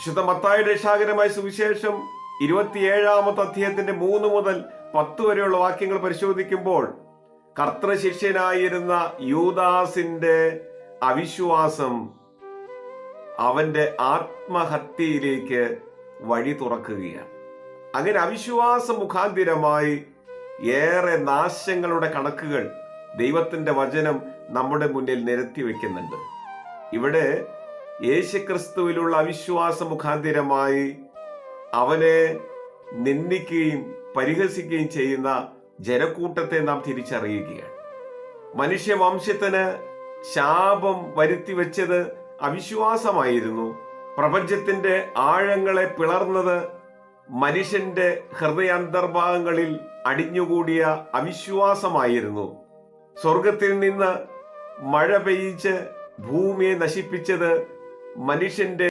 വിശുദ്ധ മത്തായുടെ രക്ഷാകരമായ സുവിശേഷം ഇരുപത്തിയേഴാമത്തെ അധ്യായത്തിന്റെ മൂന്ന് മുതൽ പത്ത് വരെയുള്ള വാക്യങ്ങൾ പരിശോധിക്കുമ്പോൾ കർത്തൃശിഷ്യനായിരുന്ന യൂദാസിന്റെ അവിശ്വാസം അവന്റെ ആത്മഹത്യയിലേക്ക് വഴി തുറക്കുകയാണ്. അങ്ങനെ അവിശ്വാസ മുഖാന്തിരമായി ഏറെ നാശങ്ങളുടെ കണക്കുകൾ ദൈവത്തിന്റെ വചനം നമ്മുടെ മുന്നിൽ നിരത്തി വെക്കുന്നുണ്ട്. ഇവിടെ യേശുക്രിസ്തുവിലുള്ള അവിശ്വാസ മുഖാന്തിരമായി അവനെ നിന്ദിക്കുകയും പരിഹസിക്കുകയും ചെയ്യുന്ന ജനക്കൂട്ടത്തെ നാം തിരിച്ചറിയുകയാണ്. മനുഷ്യവംശത്തിന് ശാപം വരുത്തി വെച്ചത് അവിശ്വാസമായിരുന്നു. പ്രപഞ്ചത്തിന്റെ ആഴങ്ങളെ പിളർന്നത് മനുഷ്യന്റെ ഹൃദയാന്തർഭാഗങ്ങളിൽ അടിഞ്ഞുകൂടിയ അവിശ്വാസമായിരുന്നു. സ്വർഗത്തിൽ നിന്ന് മഴ പെയ്യിച്ച് ഭൂമിയെ നശിപ്പിച്ചത് മനുഷ്യന്റെ